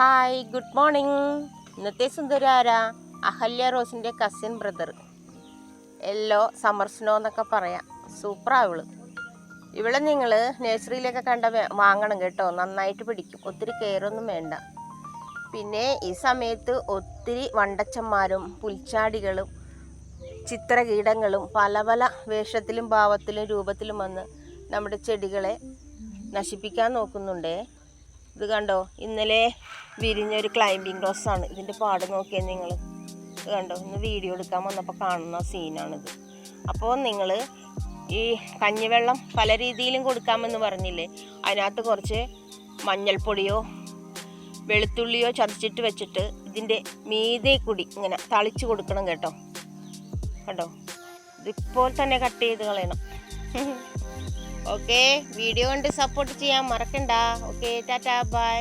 Hi good morning ഇന്നത്തെ സുന്ദരാര Ahalya റോസിന്റെ cousin brother yellow summer snow എന്നൊക്കെ പറയാം. സൂപ്പറാ ഇവൾ. ഇവളെ നിങ്ങൾ നഴ്സറിയിലൊക്കെ കണ്ട വാങ്ങണം കേട്ടോ. നന്നായിട്ട് പിടിക്കും. ഒത്തിരി കെയറൊന്നും വേണ്ട. പിന്നെ ഈ സമയത്ത് ഒത്തിരി വണ്ടച്ചന്മാരും പുൽച്ചാടികളും ചിത്രകീടങ്ങളും പല പല വേഷത്തിലും ഭാവത്തിലും രൂപത്തിലും വന്ന് നമ്മുടെ ചെടികളെ നശിപ്പിക്കാൻ നോക്കുന്നുണ്ടേ. ഇത് കണ്ടോ? ഇന്നലെ വിരിഞ്ഞൊരു ക്ലൈമ്പിംഗ് ആണ്. ഇതിന്റെ പാട് നോക്കിയാൽ നിങ്ങൾ കണ്ടോ? ഇന്ന് വീഡിയോ എടുക്കാൻ വന്നപ്പോൾ കാണുന്ന സീനാണിത് അപ്പോൾ നിങ്ങൾ ഈ കഞ്ഞിവെള്ളം പല രീതിയിലും കൊടുക്കാമെന്ന് പറഞ്ഞില്ലേ? അതിനകത്ത് കുറച്ച് മഞ്ഞൾപ്പൊടിയോ വെളുത്തുള്ളിയോ ചതച്ചിട്ട് വെച്ചിട്ട് ഇതിന്റെ മീതെ കൂടി ഇങ്ങനെ തളിച്ച് കൊടുക്കണം കേട്ടോ. കണ്ടോ? ഇതിപ്പോൾ തന്നെ കട്ട് ചെയ്ത് കളയണം. ഓക്കെ വീഡിയോ കണ്ട് സപ്പോർട്ട് ചെയ്യാൻ മറക്കണ്ട. Okay tata bye